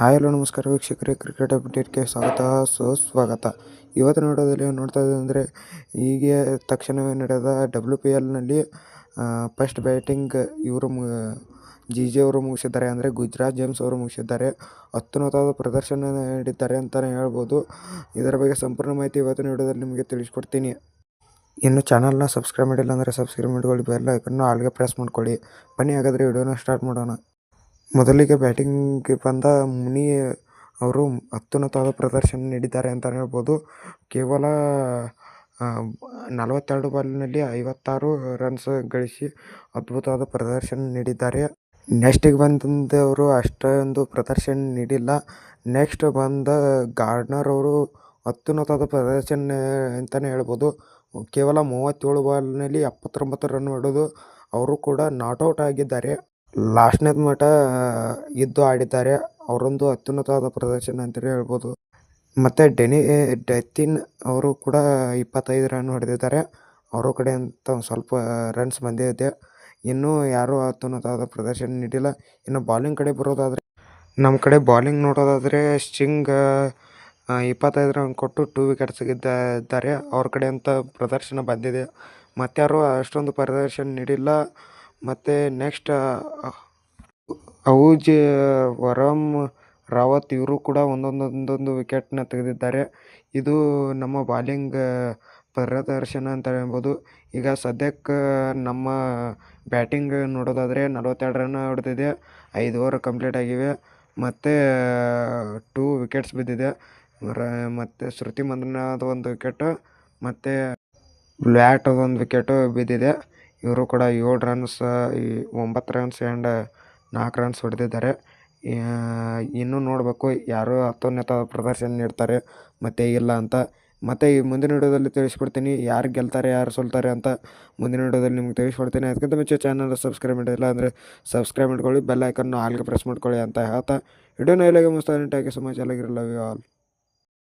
Hi hello, ನಮಸ್ಕಾರ ವೀಕ್ಷಕರೇ, cricket ಅಪ್ಡೇಟ್ಗೆ ಸ್ವಾಗತ, ಸುಸ್ವಾಗತ. ಇವತ್ತು ನೋಡೋದಲ್ಲಿ ನೋಡ್ತಾ ಅಂದರೆ, ಹೀಗೆ ತಕ್ಷಣವೇ ನಡೆದ ಡಬ್ಲ್ಯೂ ಪಿ ಎಲ್ನಲ್ಲಿ ಫಸ್ಟ್ ಬ್ಯಾಟಿಂಗ್ ಇವರು ಜಿ ಜೆ ಅವರು ಮುಗಿಸಿದ್ದಾರೆ ಅಂದರೆ, ಗುಜರಾತ್ ಜೇಮ್ಸ್ ಅವರು ಮುಗಿಸಿದ್ದಾರೆ. ಅತ್ಯುನ್ನತವಾದ ಪ್ರದರ್ಶನ ನೀಡಿದ್ದಾರೆ ಅಂತಲೇ ಹೇಳ್ಬೋದು. ಇದರ ಬಗ್ಗೆ ಸಂಪೂರ್ಣ ಮಾಹಿತಿ ಇವತ್ತು ನೋಡೋದಲ್ಲಿ ನಿಮಗೆ ತಿಳಿಸ್ಕೊಡ್ತೀನಿ. ಇನ್ನು ಚಾನಲ್ನ ಸಬ್ಸ್ಕ್ರೈಬ್ ಮಾಡಿಲ್ಲ ಅಂದರೆ ಸಬ್ಸ್ಕ್ರೈಬ್ ಮಾಡ್ಕೊಳ್ಳಿ ಬೆಲ್ ಐಕನ್ನು ಆಲ್ಗೆ ಪ್ರೆಸ್ ಮಾಡ್ಕೊಳ್ಳಿ. ಬನ್ನಿ, ಹಾಗಾದರೆ ವಿಡಿಯೋನ ಸ್ಟಾರ್ಟ್ ಮಾಡೋಣ. ಮೊದಲಿಗೆ ಬ್ಯಾಟಿಂಗ್ಗೆ ಬಂದ ಮುನಿ ಅವರು ಅತ್ಯುನ್ನತವಾದ ಪ್ರದರ್ಶನ ನೀಡಿದ್ದಾರೆ ಅಂತಲೇ ಹೇಳ್ಬೋದು. ಕೇವಲ ನಲವತ್ತೆರಡು ಬಾಲಿನಲ್ಲಿ ಐವತ್ತಾರು ರನ್ಸ್ ಗಳಿಸಿ ಅದ್ಭುತವಾದ ಪ್ರದರ್ಶನ ನೀಡಿದ್ದಾರೆ. ನೆಕ್ಸ್ಟಿಗೆ ಬಂದವರು ಅಷ್ಟೊಂದು ಪ್ರದರ್ಶನ ನೀಡಿಲ್ಲ. ನೆಕ್ಸ್ಟ್ ಬಂದ ಗಾರ್ಡ್ನರ್ ಅವರು ಅತ್ಯುನ್ನತವಾದ ಪ್ರದರ್ಶನ ಅಂತಲೇ ಹೇಳ್ಬೋದು. ಕೇವಲ ಮೂವತ್ತೇಳು ಬಾಲ್ನಲ್ಲಿ ಎಪ್ಪತ್ತೊಂಬತ್ತು ರನ್ ಹೊಡೆದು ಅವರು ಕೂಡ ನಾಟ್ ಔಟ್ ಆಗಿದ್ದಾರೆ. ಲಾಸ್ಟ್ನೇದು ಮಟ್ಟ ಇದ್ದು ಆಡಿದ್ದಾರೆ. ಅವರೊಂದು ಅತ್ಯುನ್ನತವಾದ ಪ್ರದರ್ಶನ ಅಂತಲೇ ಹೇಳ್ಬೋದು. ಮತ್ತು ಡೆನಿ ಡೆತ್ತಿನ್ ಅವರು ಕೂಡ ಇಪ್ಪತ್ತೈದು ರನ್ ಹೊಡೆದಿದ್ದಾರೆ. ಅವರ ಕಡೆ ಅಂತ ಸ್ವಲ್ಪ ರನ್ಸ್ ಬಂದಿದೆ ಇನ್ನೂ ಯಾರೂ ಅತ್ಯುನ್ನತವಾದ ಪ್ರದರ್ಶನ ನೀಡಿಲ್ಲ. ಇನ್ನು ಬಾಲಿಂಗ್ ಕಡೆ ಬರೋದಾದರೆ ನಮ್ಮ ಕಡೆ ಬಾಲಿಂಗ್ ನೋಡೋದಾದರೆ ಸ್ಟಿಂಗ್ ಇಪ್ಪತ್ತೈದು ರನ್ ಕೊಟ್ಟು ಟೂ ವಿಕೆಟ್ ಇದ್ದಾರೆ ಅವ್ರ ಕಡೆ ಅಂತ ಪ್ರದರ್ಶನ ಬಂದಿದೆ. ಮತ್ತಾರು ಅಷ್ಟೊಂದು ಪ್ರದರ್ಶನ ನೀಡಿಲ್ಲ. ಮತ್ತು ನೆಕ್ಸ್ಟ್ ಔಜ್ ವರಮ್ ರಾವತ್ ಇವರು ಕೂಡ ಒಂದೊಂದೊಂದೊಂದು ವಿಕೆಟ್ನ ತೆಗೆದಿದ್ದಾರೆ. ಇದು ನಮ್ಮ ಬಾಲಿಂಗ್ ಪ್ರದರ್ಶನ ಅಂತ ಹೇಳ್ಬೋದು. ಈಗ ಸದ್ಯಕ್ಕೆ ನಮ್ಮ ಬ್ಯಾಟಿಂಗ್ ನೋಡೋದಾದರೆ ನಲವತ್ತೆರಡು ರನ್ ಹೊಡೆದಿದೆ. ಐದು ಓವರ್ ಕಂಪ್ಲೀಟ್ ಆಗಿವೆ. ಮತ್ತು ಟೂ ವಿಕೆಟ್ಸ್ ಬಿದ್ದಿದೆ. ರ, ಮತ್ತು ಶ್ರುತಿ ಮಂದನಾದ ಒಂದು ವಿಕೆಟು ಮತ್ತು ಬ್ಲ್ಯಾಟ್ ಒಂದು ವಿಕೆಟು ಬಿದ್ದಿದೆ. ಇವರು ಕೂಡ ಏಳು ರನ್ಸ್ ಒಂಬತ್ತು ರನ್ಸ್ ಆ್ಯಂಡ್ ನಾಲ್ಕು ರನ್ಸ್ ಹೊಡೆದಿದ್ದಾರೆ. ಇನ್ನೂ ನೋಡಬೇಕು ಯಾರು ಅತ್ಯುನ್ನತ ಪ್ರದರ್ಶನ ನೀಡ್ತಾರೆ ಮತ್ತು ಇಲ್ಲ ಅಂತ. ಮತ್ತು ಈ ಮುಂದಿನ ವಿಡಿಯೋದಲ್ಲಿ ತಿಳಿಸ್ಕೊಡ್ತೀನಿ ಯಾರು ಗೆಲ್ತಾರೆ, ಯಾರು ಸೋಲ್ತಾರೆ ಅಂತ ಮುಂದಿನ ವಿಡಿಯೋದಲ್ಲಿ ನಿಮ್ಗೆ ತಿಳಿಸ್ಕೊಡ್ತೀನಿ. ಅದಕ್ಕಿಂತ ಮುಂಚೆ ಚಾನಲ್ ಸಬ್ಸ್ಕ್ರೈಬ್ ಮಾಡಿಲ್ಲ ಅಂದರೆ ಸಬ್ಸ್ಕ್ರೈಬ್ ಮಾಡ್ಕೊಳ್ಳಿ ಬೆಲ್ ಐಕನ್ನು ಆಲ್ಗೆ ಪ್ರೆಸ್ ಮಾಡ್ಕೊಳ್ಳಿ ಅಂತ ಹೇಳ್ತಾ. ವಿಡಿಯೋನ ಇಲ್ಲಿಗೆ ಮುಗಿಸ್ತಾ ಥ್ಯಾಂಕ್ ಯು ಸೊ ಮಚ್ ಎಲ್ಲಗಿರಲ್ಲ ವಿ ಆಲ್